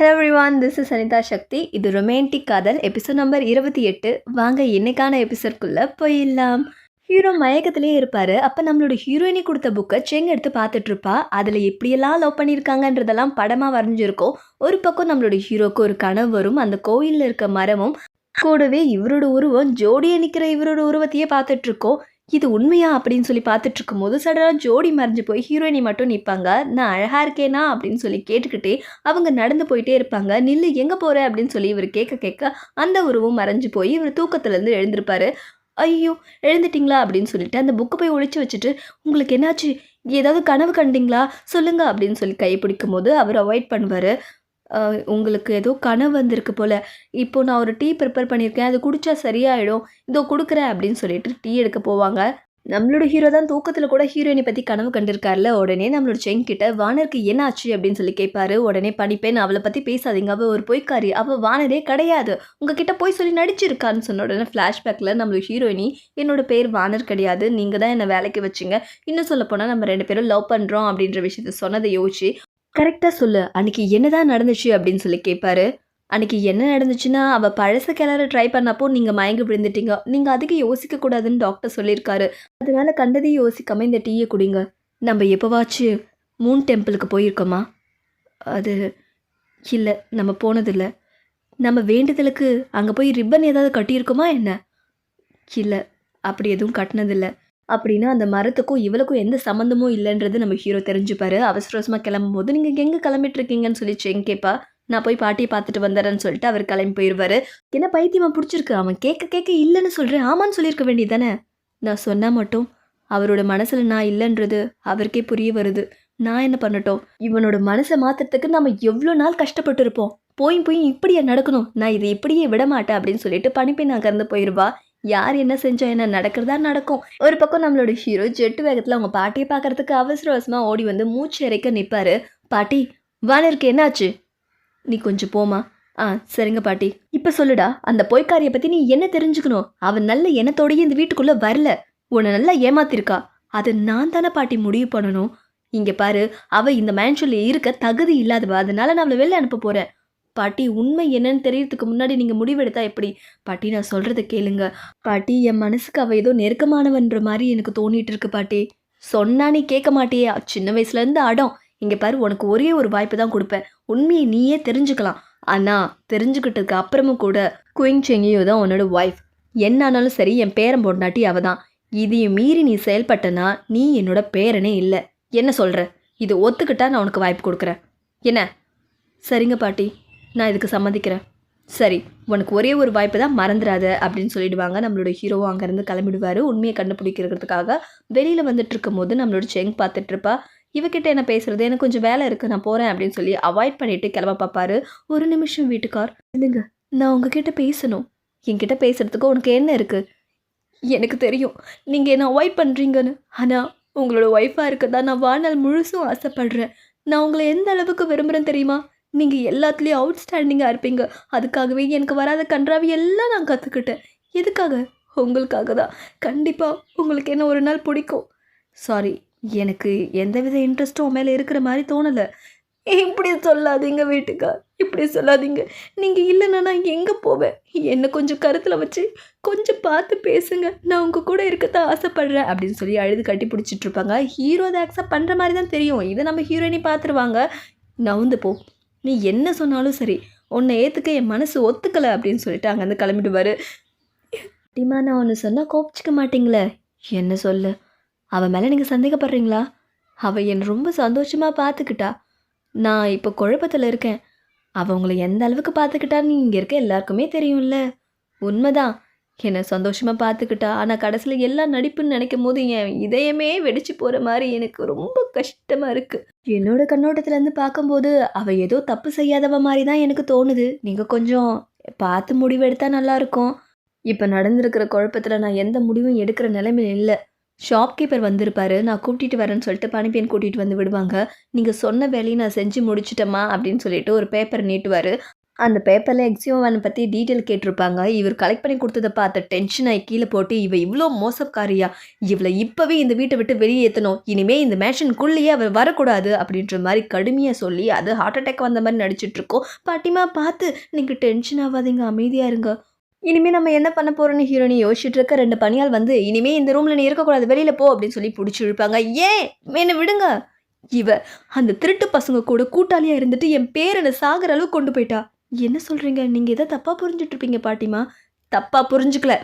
Hello everyone this is Anitha Sakthi இது romantic காதல் episode number இருபத்தி எட்டு. வாங்க இன்னைக்கான எபிசோட்குள்ளே போயிடலாம். ஹீரோ மயக்கத்திலே இருப்பார். அப்போ நம்மளோட ஹீரோயினி கொடுத்த புக்கை செங் எடுத்து பார்த்துட்ருப்பா அதில் எப்படியெல்லாம் லவ் பண்ணியிருக்காங்கன்றதெல்லாம் படமாக வரைஞ்சிருக்கோம். ஒரு பக்கம் நம்மளோட ஹீரோக்கு ஒரு கனவு வரும். அந்த கோயிலில் இருக்க மரமும் கூடவே இவரோட உருவம் ஜோடியை நிற்கிற இவரோட உருவத்தையே பார்த்துட்டு இருக்கோம் இது உண்மையா அப்படின்னு சொல்லி பார்த்துட்டு இருக்கும்போது சடனாக ஜோடி மறைஞ்சு போய் ஹீரோயினி மட்டும் நிற்பாங்க நான் அழகாக இருக்கேனா? அப்படின்னு சொல்லி கேட்டுக்கிட்டே அவங்க நடந்து போயிட்டே இருப்பாங்க. நில்லு எங்கே போகிற அப்படின்னு சொல்லி இவர் கேட்க கேட்க அந்த உருவம் மறைஞ்சு போய் இவர் தூக்கத்துலேருந்து எழுந்திருப்பாரு. ஐயோ எழுந்துட்டிங்களா? அப்படின்னு சொல்லிட்டு அந்த புக்கை போய் ஒழிச்சு வச்சுட்டு உங்களுக்கு என்னாச்சு? ஏதாவது கனவு கண்டிங்களா? சொல்லுங்கள் அப்படின்னு சொல்லி கைப்பிடிக்கும் போது அவர் அவாய்ட் பண்ணுவார். உங்களுக்கு ஏதோ கனவு வந்திருக்கு போல். இப்போ நான் ஒரு டீ ப்ரிப்பேர் பண்ணியிருக்கேன். அது குடிச்சா சரியாயிடும். இதோ கொடுக்குறேன் அப்படின்னு சொல்லிட்டு டீ எடுக்க போவாங்க. நம்மளோட ஹீரோ தான் தூக்கத்தில் கூட ஹீரோயினை பற்றி கனவு கண்டிருக்காருல உடனே நம்மளோட செங் கிட்ட வானருக்கு என்ன ஆச்சு? அப்படின்னு சொல்லி கேட்பாரு உடனே பண்ணிப்பேன் அவளை பற்றி பேசாதீங்க. அவள் ஒரு பொய்க்காரி. அவள் வானரே கிடையாது. உங்ககிட்ட போய் சொல்லி நடிச்சிருக்கான்னு சொன்ன உடனே ஃப்ளாஷ்பேக்கில் நம்மளோட ஹீரோயினி என்னோட பேர் வானர் கிடையாது. நீங்கள் தான் என்னை வேலைக்கு வச்சிங்க. இன்னும் சொல்ல போனால் நம்ம ரெண்டு பேரும் லவ் பண்ணுறோம் அப்படின்ற விஷயத்த சொன்னதை யோசிச்சு கரெக்டாக சொல்லு. அன்னைக்கு என்னதான் நடந்துச்சு அப்படின்னு சொல்லி கேட்பாரு அன்னைக்கு என்ன நடந்துச்சுன்னா அவள் பழச கிளற ட்ரை பண்ணப்போ நீங்கள் மயங்கி விழுந்துட்டீங்க. நீங்கள் அதுக்கு யோசிக்க கூடாதுன்னு டாக்டர் சொல்லியிருக்காரு. அதனால கண்டதையும் யோசிக்காம இந்த டீயை குடிங்க. நம்ம எப்போவாச்சு மூன் டெம்பிளுக்கு போயிருக்கோமா? அது இல்லை நம்ம போனதில்லை. நம்ம வேண்டுதலுக்கு அங்கே போய் ரிப்பன் ஏதாவது கட்டியிருக்கோமா என்ன? இல்லை அப்படி எதுவும் கட்டினதில்லை. அப்படின்னா அந்த மரத்துக்கும் இவளுக்கும் எந்த சம்மந்தமும் இல்லைன்றது நம்ம ஹீரோ தெரிஞ்சுப்பாரு. அவசரவசமாக கிளம்பும்போது கிளம்பும் போது நீங்கள் எங்கே கிளம்பிட்டு இருக்கீங்கன்னு சொல்லி செங் கேட்பா நான் போய் பாட்டியை பார்த்துட்டு வந்துடுறேன்னு சொல்லிட்டு அவர் கிளம்பி போயிடுவாரு என்ன பைத்தியமா பிடிச்சிருக்கு? அவன் கேட்க கேட்க இல்லைன்னு சொல்கிறேன் ஆமான்னு சொல்லியிருக்க வேண்டியதானே நான் சொன்னால் மட்டும் அவரோட மனசில் நான் இல்லைன்றது அவருக்கே புரிய வருது. நான் என்ன பண்ணட்டும்? இவனோட மனசை மாற்றுறதுக்கு நம்ம எவ்வளோ நாள் கஷ்டப்பட்டு இருப்போம் போய் போய் இப்படியே நடக்கணும்? நான் இதை இப்படியே விட மாட்டேன் அப்படின்னு சொல்லிட்டு பணிப்பெண் அங்கேருந்து போயிடுவா யார் என்ன செஞ்சா என்ன நடக்கிறதா நடக்கும். ஒரு பக்கம் நம்மளோட ஹீரோ ஜெட்டு வேகத்தில் அவங்க பாட்டியை பார்க்கறதுக்கு அவசர அவசரமாக ஓடி வந்து மூச்சு இறைக்க நிற்பாரு பாட்டி வானருக்கு என்னாச்சு? நீ கொஞ்சம் போமா ஆ சரிங்க பாட்டி. இப்போ சொல்லுடா அந்த பொய்க்காரியை பற்றி நீ என்ன தெரிஞ்சுக்கணும்? அவன் நல்ல எண்ணத்தோடயே இந்த வீட்டுக்குள்ளே வரல. உன்னை நல்லா ஏமாத்திருக்கா. அது நான் தானே பாட்டி முடிவு பண்ணணும். இங்கே பாரு அவள் இந்த மேன்ஷனில் இருக்க தகுதி இல்லாதவ அதனால நான் அவளை வெளில அனுப்ப போகிறேன் பாட்டி உண்மை என்னன்னு தெரியறதுக்கு முன்னாடி நீங்கள் முடிவெடுத்தா எப்படி? பாட்டி நான் சொல்கிறத கேளுங்க. பாட்டி என் மனசுக்கு அவள் ஏதோ நெருக்கமானவன்ற மாதிரி எனக்கு தோணிட்டு இருக்கு பாட்டி. சொன்னா நீ கேட்க மாட்டியே. சின்ன வயசுலேருந்து அடம். இங்கே பாரு உனக்கு ஒரே ஒரு வாய்ப்பு தான் கொடுப்பேன். உண்மையை நீயே தெரிஞ்சுக்கலாம். ஆனால் தெரிஞ்சுக்கிட்டதுக்கு அப்புறமும் கூட குயிங் செங்கியோ தான் உன்னோட ஒய்ஃப் என்ன ஆனாலும் சரி என் பேரன் பொண்டாட்டி அவ தான். இதையும் மீறி நீ செயல்பட்டனா நீ என்னோட பேரனே இல்லை. என்ன சொல்கிற இது ஒத்துக்கிட்டா நான் உனக்கு வாய்ப்பு கொடுக்குறேன். என்ன? சரிங்க பாட்டி. நான் இதுக்கு சம்மதிக்கிறேன். சரி உனக்கு ஒரே ஒரு வாய்ப்பு தான் மறந்துடாத அப்படின்னு சொல்லிடுவாங்க. நம்மளோட ஹீரோவும் அங்கேருந்து கிளம்பிடுவார். உண்மையை கண்டுபிடிக்கிறதுக்காக வெளியில் வந்துட்டு இருக்கும்போது நம்மளோட செங் பார்த்துட்டு இருப்பா இவகிட்ட என்ன பேசுறது? எனக்கு கொஞ்சம் வேலை இருக்குது நான் போகிறேன் அப்படின்னு சொல்லி அவாய்ட் பண்ணிட்டு கிளம்ப பார்ப்பாரு. ஒரு நிமிஷம் வீட்டுக்கார். இல்லைங்க நான் உங்ககிட்ட பேசணும். என்கிட்ட பேசுறதுக்கு உனக்கு என்ன இருக்குது எனக்கு தெரியும். நீங்கள் என்ன அவாய்ட் பண்ணுறீங்கன்னு ஆனால் உங்களோட ஒய்ஃபாக இருக்க தான் நான் வாழ்நாள் முழுசும் ஆசைப்படுறேன். நான் உங்களை எந்த அளவுக்கு விரும்புகிறேன் தெரியுமா? நீங்கள் எல்லாத்துலேயும் அவுட்ஸ்டாண்டிங்காக இருப்பீங்க. அதுக்காகவே எனக்கு வராத கன்றாவி எல்லாம் நான் கற்றுக்கிட்டேன் எதுக்காக? உங்களுக்காக தான் கண்டிப்பாக உங்களுக்கு என்ன ஒரு நாள் பிடிக்கும். சாரி எனக்கு எந்தவித இன்ட்ரெஸ்ட்டும் உன் மேலே இருக்கிற மாதிரி தோணலை. இப்படி சொல்லாதீங்க வீட்டுக்கா. இப்படி சொல்லாதீங்க. நீங்கள் இல்லைன்னா நான் எங்கே போவேன்? என்னை கொஞ்சம் கருத்தில் வச்சு கொஞ்சம் பார்த்து பேசுங்க. நான் உங்கள் கூட இருக்கத்தான் ஆசைப்படுறேன் அப்படின்னு சொல்லி அழுது கட்டி பிடிச்சிட்ருப்பாங்க ஹீரோ அதை அக்செப்ட் பண்ணுற மாதிரி தான் தெரியும். இதை நம்ம ஹீரோயினி பார்த்துருவாங்க. நவுந்து போ. நீ என்ன சொன்னாலும் சரி உன்னை ஏற்றுக்க என் மனசு ஒத்துக்கலை அப்படின்னு சொல்லிட்டு அங்கேருந்து கிளம்பிடுவார் டிமா நான் ஒன்று சொன்னால் கோபிச்சிக்க மாட்டீங்களே? என்ன சொல்லு? அவன் மேலே நீங்கள் சந்தேகப்படுறீங்களா? அவள் என்னை ரொம்ப சந்தோஷமாக பார்த்துக்கிட்டா நான் இப்போ குழப்பத்தில் இருக்கேன். அவள் உங்களை எந்த அளவுக்கு பார்த்துக்கிட்டான்னு இங்கே இருக்க எல்லாருக்குமே தெரியும்ல. உண்மைதான். என்னை சந்தோஷமாக பார்த்துக்கிட்டா. ஆனால் கடைசியில் எல்லாம் நடிப்புன்னு நினைக்கும் போது என் இதயமே வெடிச்சு போகிற மாதிரி எனக்கு ரொம்ப கஷ்டமாக இருக்குது என்னோட கண்ணோட்டத்துலேருந்து பார்க்கும்போது அவள் ஏதோ தப்பு செய்யாதவ மாதிரி தான் எனக்கு தோணுது. நீங்கள் கொஞ்சம் பார்த்து முடிவெடுத்தா நல்லாயிருக்கும். இப்போ நடந்திருக்கிற குழப்பத்தில் நான் எந்த முடிவும் எடுக்கிற நிலைமையில் இல்லை. ஷாப்கீப்பர் வந்திருப்பாரு. நான் கூட்டிகிட்டு வரேன்னு சொல்லிட்டு பணிப்பெண் கூட்டிகிட்டு வந்து விடுவாங்க. நீங்கள் சொன்ன வேலையை நான் செஞ்சு முடிச்சிட்டேம்மா அப்படின்னு சொல்லிட்டு ஒரு பேப்பர் நீட்டுவார். அந்த பேப்பரில் எக்ஸியோவானை பற்றி டீட்டெயில் கேட்டிருப்பாங்க. இவர் கலெக்ட் பண்ணி கொடுத்ததை பார்த்த டென்ஷன் ஆகி கீழே போட்டு இவ இவ்வளோ மோசக்காரியா. இவளை இப்போவே இந்த வீட்டை விட்டு வெளியேற்றணும் இனிமேல் இந்த மேஷனுக்குள்ளேயே அவர் வரக்கூடாது. அப்படின்ற மாதிரி கடுமையாக சொல்லி அது ஹார்ட் அட்டாக் வந்த மாதிரி நடிச்சிட்ருக்கோம் பாட்டிமா பார்த்து நீங்கள் டென்ஷன் ஆகாதீங்க. அமைதியாக இருங்க. இனிமேல் நம்ம என்ன பண்ண போகிறோன்னு ஹீரோனி யோசிச்சுட்டு இருக்க ரெண்டு பணியால் வந்து இனிமேல் இந்த ரூமில் நீ இருக்கக்கூடாது. வெளியில் போ. அப்படின்னு சொல்லி பிடிச்சி இழுப்பாங்க. ஏன்? என்ன விடுங்க. இவ அந்த திருட்டு பசங்க கூட கூட்டாளியாக இருந்துட்டு என் பேரனை சாகிற அளவுக்கு கொண்டு போயிட்டா. என்ன சொல்கிறீங்க நீங்கள் எதை தப்பாக புரிஞ்சிட்ருப்பீங்க பாட்டிமா. தப்பாக புரிஞ்சுக்கல.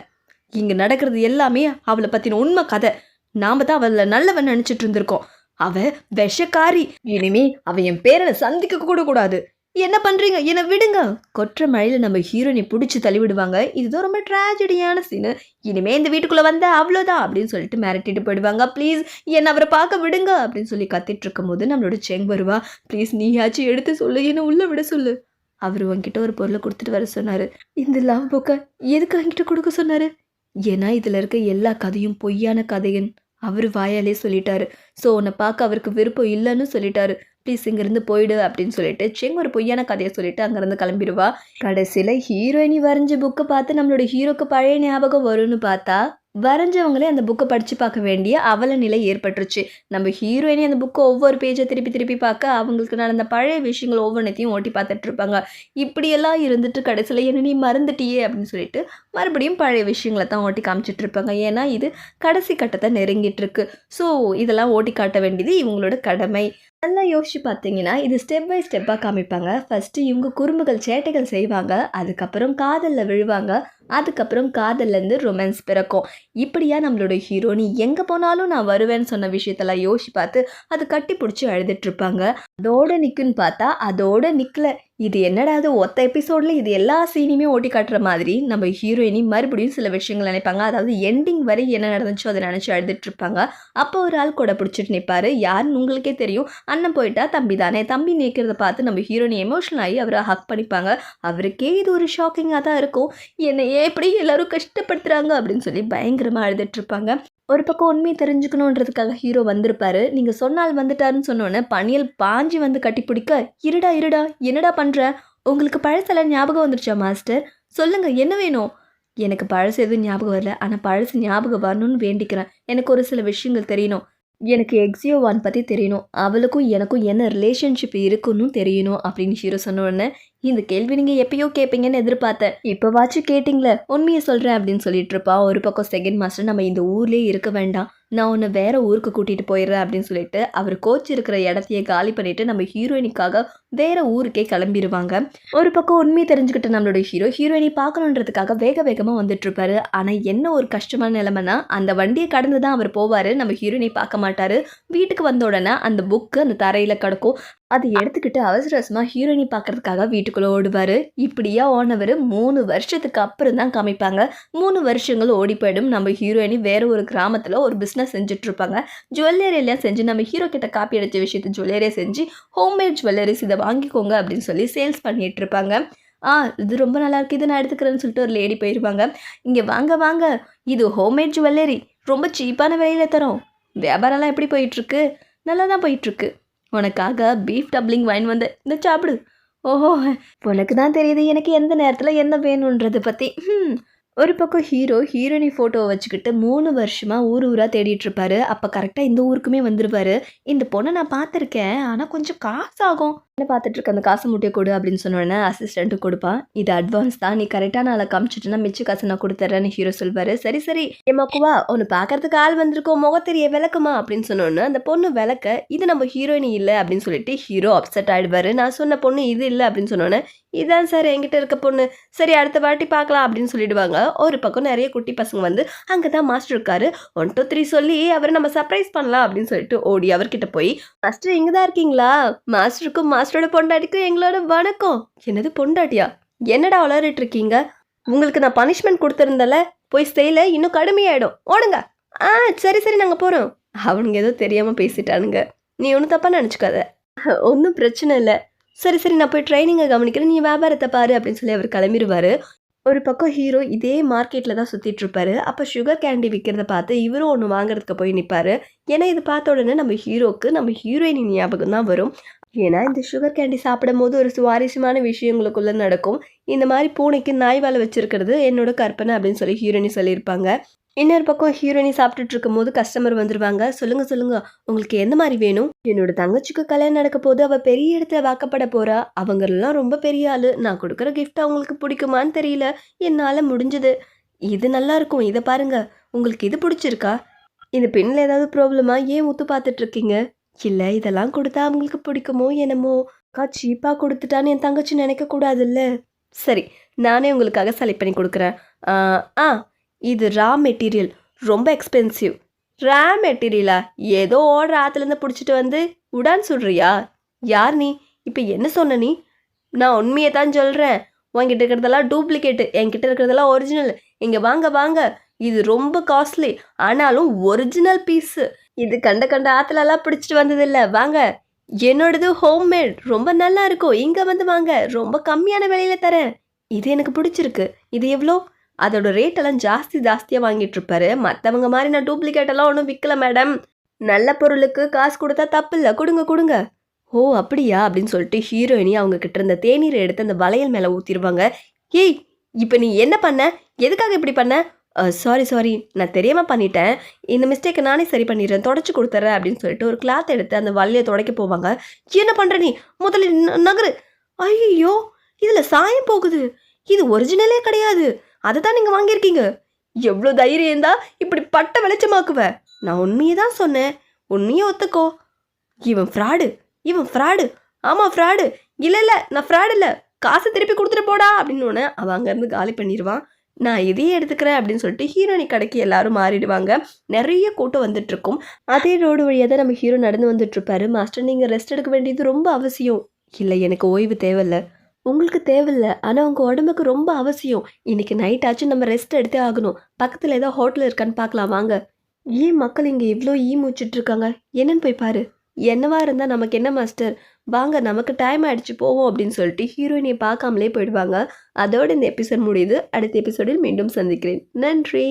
இங்கே நடக்கிறது எல்லாமே அவளை பற்றின உண்மை கதை. நாம் தான் அவளை நல்லவன் நினச்சிட்டு இருந்திருக்கோம் அவ விஷக்காரி. இனிமே அவ என் பேரனை சந்திக்க கூட கூடாது. என்ன பண்ணுறீங்க என்னை விடுங்க. கொற்ற மழையில் நம்ம ஹீரோனை பிடிச்சி தள்ளிவிடுவாங்க. இதுதான் ரொம்ப ட்ராஜடியான சீனு. இனிமே இந்த வீட்டுக்குள்ளே வந்த அவ்வளோதான் அப்படின்னு சொல்லிட்டு மிரட்டிட்டு போயிடுவாங்க. ப்ளீஸ் என்னை அவரை பார்க்க விடுங்க. அப்படின்னு சொல்லி கத்திட்டு இருக்கும்போது நம்மளோட செங் வருவா. ப்ளீஸ் நீயாச்சும் எடுத்து சொல்லு. என்னை உள்ளே விட சொல்லு. அவர் உங்ககிட்ட ஒரு பொருளை கொடுத்துட்டு வர சொன்னார். இந்த லவ் புக்கை எதுக்கு என்கிட்ட கொடுக்க சொன்னார்? ஏன்னா இதில் இருக்க எல்லா கதையும் பொய்யான கதையன். அவர் வாயாலே சொல்லிட்டாரு. ஸோ உன்னை பார்க்க அவருக்கு விருப்பம் இல்லைன்னு சொல்லிட்டாரு. ப்ளீஸ் இங்கேருந்து போயிடு அப்படின்னு சொல்லிட்டு செங் ஒரு பொய்யான கதையை சொல்லிட்டு அங்கேருந்து கிளம்பிடுவா. கடைசியில் ஹீரோயினி வரைஞ்ச புக்கை பார்த்து நம்மளோட ஹீரோக்கு பழைய ஞாபகம் வரும்னு பார்த்தா வரைஞ்சவங்களே அந்த புக்கை படித்து பார்க்க வேண்டிய அவல நிலை ஏற்பட்டுருச்சு. நம்ம ஹீரோயினி அந்த புக்கை ஒவ்வொரு பேஜை திருப்பி திருப்பி பார்க்க அவங்களுக்கு நடந்த பழைய விஷயங்கள் ஒவ்வொன்றத்தையும் ஓட்டி பார்த்துட்டு இருப்பாங்க இப்படியெல்லாம் இருந்துட்டு கடைசியில் என்ன நீ மறந்துட்டியே அப்படின்னு சொல்லிட்டு மறுபடியும் பழைய விஷயங்களை தான் ஓட்டி காமிச்சிட்டு இருப்பாங்க ஏன்னா இது கடைசி கட்டத்தை நெருங்கிட்டு இருக்கு ஸோ இதெல்லாம் ஓட்டி காட்ட வேண்டியது இவங்களோட கடமை. நல்லா யோசிச்சு பார்த்தீங்கன்னா இது ஸ்டெப் பை ஸ்டெப்பாக காமிப்பாங்க. ஃபஸ்ட்டு இவங்க குறும்புகள் சேட்டைகள் செய்வாங்க. அதுக்கப்புறம் காதலில் விழுவாங்க. அதுக்கப்புறம் காதல்லேருந்து ரொமான்ஸ் பிறக்கும். இப்படியா நம்மளோட ஹீரோனி எங்கே போனாலும் நான் வருவேன்னு சொன்ன விஷயத்தெல்லாம் யோசிச்சு பார்த்து அது கட்டி பிடிச்சி அழுதுட்டு இருப்பாங்க. அதோட நிற்குன்னு பார்த்தா அதோட நிற்கல இது என்னடா அது? ஒத்த எபிசோடில் இது எல்லா சீனையுமே ஓட்டி காட்டுற மாதிரி நம்ம ஹீரோயினி மறுபடியும் சில விஷயங்கள் நினைப்பாங்க. அதாவது எண்டிங் வரை என்ன நடந்துச்சோ அதை நினச்சி அழுதுட்டு இருப்பாங்க அப்போ ஒரு ஆள் கூட பிடிச்சிட்டு நிற்பார் யாருன்னு உங்களுக்கே தெரியும். அண்ணன் போயிட்டா தம்பி தானே. தம்பி நிற்கிறத பார்த்து நம்ம ஹீரோயினி எமோஷனல் ஆகி அவரை ஹக் பண்ணிப்பாங்க. அவருக்கே இது ஒரு ஷாக்கிங்காக தான் இருக்கும். என்னை எப்படி எல்லோரும் கஷ்டப்படுத்துகிறாங்க அப்படின்னு சொல்லி பயங்கரமாக அழுதுட்டு இருப்பாங்க ஒரு பக்கம் உண்மையை தெரிஞ்சுக்கணுன்றதுக்காக ஹீரோ வந்திருப்பாரு. நீங்க சொன்னால் வந்துட்டாருன்னு சொன்னோன்னே பனியல் பாஞ்சி வந்து கட்டி பிடிக்க இருடா இருடா என்னடா பண்ற? உங்களுக்கு பழசெல்லாம் ஞாபகம் வந்துருச்சா மாஸ்டர் சொல்லுங்க என்ன வேணும்? எனக்கு பழசு எதுவும் ஞாபகம் வரல. ஆனால் பழசு ஞாபகம் வரணும்னு வேண்டிக்கிறேன். எனக்கு ஒரு சில விஷயங்கள் தெரியணும். எனக்கு எக்ஸியோ ஒன் பற்றி தெரியணும். அவளுக்கும் எனக்கும் என்ன ரிலேஷன்ஷிப் இருக்குன்னு தெரியணும் அப்படின்னு ஹீரோ சொன்ன உடனே இந்த கேள்வி நீங்கள் எப்பயோ கேட்பீங்கன்னு எதிர்பார்த்தேன். இப்போவாச்சும் கேட்டிங்களே உண்மையை சொல்கிறேன் அப்படின்னு சொல்லிட்டு இருப்பா. ஒரு பக்கம் செகண்ட் மாஸ்டர் நம்ம இந்த ஊர்லேயே இருக்க வேண்டாம். நான் உன்னை வேற ஊருக்கு கூட்டிகிட்டு போயிடுறேன் அப்படின்னு சொல்லிட்டு அவர் கோச் இருக்கிற இடத்தையே காலி பண்ணிட்டு நம்ம ஹீரோயினிக்காக வேற ஊருக்கே கிளம்பிடுவாங்க. ஒரு பக்கம் உண்மையை தெரிஞ்சுக்கிட்ட நம்மளோட ஹீரோ ஹீரோயினி பார்க்கணுன்றதுக்காக வேக வேகமாக வந்துட்டு இருப்பாரு. ஆனால் என்ன ஒரு கஷ்டமான நிலைமைனா அந்த வண்டியை கடந்து தான் அவர் போவார். நம்ம ஹீரோயினை பார்க்க மாட்டார். வீட்டுக்கு வந்த உடனே அந்த புக்கு அந்த தரையில் கிடக்கும். அதை எடுத்துக்கிட்டு அவசர அவசரமாக ஹீரோயினி பார்க்கறதுக்காக வீட்டுக்குள்ளே ஓடுவார். இப்படியா ஓனவர் மூணு வருஷத்துக்கு அப்புறம் தான் காமிப்பாங்க. மூணு வருஷங்கள் ஓடி போயிடும். நம்ம ஹீரோயினி வேற ஒரு கிராமத்தில் ஒரு பிஸ்னஸ் செஞ்சுட்ருப்பாங்க. ஜுவல்லரியெல்லாம் செஞ்சு நம்ம ஹீரோ கிட்ட காப்பி அடித்த விஷயத்தை ஜுவல்லரியை செஞ்சு ஹோம்மேட் ஜுவல்லரிஸ் இதை வாங்கிக்கோங்க அப்படின்னு சொல்லி சேல்ஸ் பண்ணிட்டு இருப்பாங்க ஆ இது ரொம்ப நல்லா இருக்குது இதை நான் எடுத்துக்கிறேன்னு சொல்லிட்டு ஒரு லேடி போயிடுவாங்க இங்கே வாங்க வாங்க. இது ஹோம்மேட் ஜுவல்லரி ரொம்ப சீப்பான விலையில் தரோம். வியாபாரம்லாம் எப்படி போயிட்டுருக்கு நல்லா தான் போயிட்டுருக்கு உனக்காக பீஃப் டப்ளிங் வாங்கி வந்தேன் இந்த சாப்பிடு. ஓஹோ உனக்கு தான் தெரியுது எனக்கு எந்த நேரத்தில் என்ன வேணுன்றதை பற்றி ம் ஒரு பக்கம் ஹீரோ ஹீரோயினி ஃபோட்டோவை வச்சுக்கிட்டு மூணு வருஷமாக ஊர் ஊராக தேடிட்டுருப்பாரு. அப்போ கரெக்டாக இந்த ஊருக்குமே வந்துருவாரு. இந்த பொண்ணை நான் பார்த்துருக்கேன். ஆனால் கொஞ்சம் காசு ஆகும் என்ன பார்த்துட்டு இருக்க அந்த காசு முட்டையை கொடு அப்படின்னு சொன்னோடனே அசிஸ்டண்ட்டு கொடுப்பான் இது அட்வான்ஸ் தான். நீ கரெக்டாக நாளை காமிச்சிட்டுனா மிச்ச காசு நான் கொடுத்துட்றேன்னு ஹீரோ சொல்வாரு. சரி சரி. ஏமாக்குவா ஒன்று பார்க்கறதுக்கு ஆள் வந்திருக்கோம் முகத்தெரிய விளக்குமா அப்படின்னு சொன்னோன்னே அந்த பொண்ணு விளக்க இது நம்ம ஹீரோயினி இல்லை அப்படின்னு சொல்லிட்டு ஹீரோ அப்செட் ஆயிடுவாரு. நான் சொன்ன பொண்ணு இது இல்லை அப்படின்னு சொன்னோன்னே இதான் சார் என்கிட்ட இருக்க பொண்ணு. சரி அடுத்த வாட்டி பார்க்கலாம் அப்படின்னு சொல்லிடுவாங்க. ஒரு பக்கம் நிறைய குட்டி பசங்க வந்து அங்கே தான் மாஸ்டர் இருக்காரு. ஒன் டூ த்ரீ சொல்லி அவரை நம்ம சர்ப்ரைஸ் பண்ணலாம் அப்படின்னு சொல்லிட்டு ஓடி அவர்கிட்ட போய் மாஸ்டர் இங்கே தான் இருக்கீங்களா மாஸ்டருக்கும் மாஸ்டரோட பொண்டாட்டிக்கும் எங்களோட வணக்கம். என்னது பொண்டாட்டியா? என்னடா வளரிட்டு இருக்கீங்க? உங்களுக்கு நான் பனிஷ்மெண்ட் கொடுத்துருந்தல போய் செய்யல? இன்னும் கடுமையாயிடும். ஓடுங்க. ஆ சரி சரி நாங்கள் போகிறோம் அவனுங்க ஏதோ தெரியாமல் பேசிட்டானுங்க. நீ ஒன்றும் தப்பாக நினச்சிக்காத. ஒன்றும் பிரச்சனை இல்லை. சரி சரி நான் போய் ட்ரைனிங்கை கவனிக்கிறேன். நீ வியாபாரத்தை பாரு அப்படின்னு சொல்லி அவர் கிளம்பிடுவார். ஒரு பக்கம் ஹீரோ இதே மார்க்கெட்டில் தான் சுற்றிட்டு இருப்பாரு. அப்போ சுகர் கேண்டி விற்கிறத பார்த்து இவரும் ஒன்று வாங்குறதுக்கு போய் நிற்பாரு ஏன்னா இது பார்த்த உடனே நம்ம ஹீரோக்கு நம்ம ஹீரோயினி ஞாபகம் தான் வரும். ஏன்னா இந்த சுகர் கேண்டி சாப்பிடும்போது ஒரு சுவாரஸ்யமான விஷயங்களுக்குள்ளே நடக்கும். இந்த மாதிரி பூனைக்கு நாய் வேலை வச்சிருக்கிறது என்னோட கற்பனை அப்படின்னு சொல்லி ஹீரோயினி சொல்லியிருப்பாங்க. இன்னொரு பக்கம் ஹீரோயினி சாப்பிட்டுட்டு இருக்கும்போது கஸ்டமர் வந்துருவாங்க. சொல்லுங்க சொல்லுங்க உங்களுக்கு எந்த மாதிரி வேணும்? என்னோட தங்கச்சிக்கு கல்யாணம் நடக்க போது அவ பெரிய இடத்துல வாக்கப்பட போறா. அவங்கெல்லாம் ரொம்ப பெரிய ஆளு. நான் கொடுக்குற கிஃப்ட் அவங்களுக்கு பிடிக்குமான்னு தெரியல. என்னால முடிஞ்சது. இது நல்லா இருக்கும். இதை பாருங்க. உங்களுக்கு இது பிடிச்சிருக்கா? இந்த பெண்ணில் ஏதாவது ப்ராப்ளமா ஏன் ஒத்து பார்த்துட்டு இருக்கீங்க? இல்லை இதெல்லாம் கொடுத்தா அவங்களுக்கு பிடிக்குமோ என்னமோ? அக்கா சீப்பாக கொடுத்துட்டான்னு என் தங்கச்சி நினைக்க கூடாதுல்ல. சரி நானே உங்களுக்காக செலக்ட் பண்ணி கொடுக்குறேன். ஆ இது ரா மெட்டீரியல் ரொம்ப எக்ஸ்பென்சிவ் ரா மெட்டீரியலா ஏதோ ஓடுற ஆற்றுலேருந்து பிடிச்சிட்டு வந்து உடான் சொல்கிறியா யார் நீ? இப்போ என்ன சொன்ன நீ? நான் உண்மையை தான் சொல்கிறேன் உங்ககிட்ட இருக்கிறதெல்லாம் டூப்ளிகேட்டு என்கிட்ட இருக்கிறதெல்லாம் ஒரிஜினல் இங்கே வாங்க வாங்க. இது ரொம்ப காஸ்ட்லி ஆனாலும் ஒரிஜினல் பீஸு இது கண்ட கண்ட ஆற்றுலலாம் பிடிச்சிட்டு வந்ததில்ல. வாங்க. என்னோடது ஹோம்மேட் ரொம்ப நல்லா இருக்கும். இங்கே வந்து வாங்க. ரொம்ப கம்மியான விலையில தரேன். இது எனக்கு பிடிச்சிருக்கு. இது எவ்வளோ? அதோட ரேட்டெல்லாம் ஜாஸ்தி ஜாஸ்தியாக வாங்கிட்டு இருப்பாரு மற்றவங்க மாதிரி நான் டூப்ளிகேட் எல்லாம் ஒன்றும் விற்கல மேடம் நல்ல பொருளுக்கு காசு கொடுத்தா தப்பு இல்லை கொடுங்க கொடுங்க. ஓ அப்படியா? அப்படின்னு சொல்லிட்டு ஹீரோயினி அவங்க கிட்ட இருந்த தேநீரை எடுத்து அந்த வளையல் மேலே ஊற்றிடுவாங்க ஏய் இப்போ நீ என்ன பண்ண? எதுக்காக இப்படி பண்ண? சாரி சாரி நான் தெரியாமல் பண்ணிட்டேன். இந்த மிஸ்டேக்கை நானே சரி பண்ணிடுறேன். தொடச்சி கொடுத்துறேன் அப்படின்னு சொல்லிட்டு ஒரு கிளாத் எடுத்து அந்த வலையை துடைக்க போவாங்க. என்ன பண்ணுற நீ? முதல்ல நகரு. ஐயோ இதில் சாயம் போகுது. இது ஒரிஜினலே கிடையாது. அதை தான் நீங்கள் வாங்கியிருக்கீங்க. எவ்வளோ தைரியம் இருந்தா இப்படி பட்ட வெளிச்சமாக்குவ. நான் உண்மையை தான் சொன்னேன். உண்மையை ஒத்துக்கோ. இவன் ஃப்ராடு இவன் ஃப்ராடு ஆமாம் ஃப்ராடு இல்லை இல்லை நான் ஃப்ராடு இல்லை. காசை திருப்பி கொடுத்துட்டு போடா அப்படின்னு ஒன்று அவன் அங்கேருந்து காலி பண்ணிடுவான் நான் இதையே எடுத்துக்கிறேன் அப்படின்னு சொல்லிட்டு ஹீரோனி கடைக்கு எல்லாரும் மாறிடுவாங்க. நிறைய கூட்டம் வந்துட்டுருக்கும். அதே ரோடு வழியாக தான் நம்ம ஹீரோ நடந்து வந்துட்டுருப்பாரு. மாஸ்டர் நீங்கள் ரெஸ்ட் எடுக்க வேண்டியது ரொம்ப அவசியம். இல்லை எனக்கு ஓய்வு தேவையில்லை. உங்களுக்கு தேவையில்ல. ஆனால் உங்கள் உடம்புக்கு ரொம்ப அவசியம். இன்னைக்கு நைட் ஆச்சும் நம்ம ரெஸ்ட் எடுத்தே ஆகணும். பக்கத்தில் ஏதோ ஹோட்டல் இருக்கான்னு பார்க்கலாம் வாங்க. ஏன் மக்கள் இங்கே இவ்வளோ ஈ மூச்சிட்ருக்காங்க என்னன்னு போய் பாரு. என்னவா இருந்தால் நமக்கு என்ன மாஸ்டர் வாங்க நமக்கு டைம் ஆகிடுச்சு போவோம் அப்படின்னு சொல்லிட்டு ஹீரோயினை பார்க்காமலே போயிடுவாங்க. அதோடு இந்த எபிசோட் முடியுது. அடுத்த எபிசோடில் மீண்டும் சந்திக்கிறேன். நன்றி.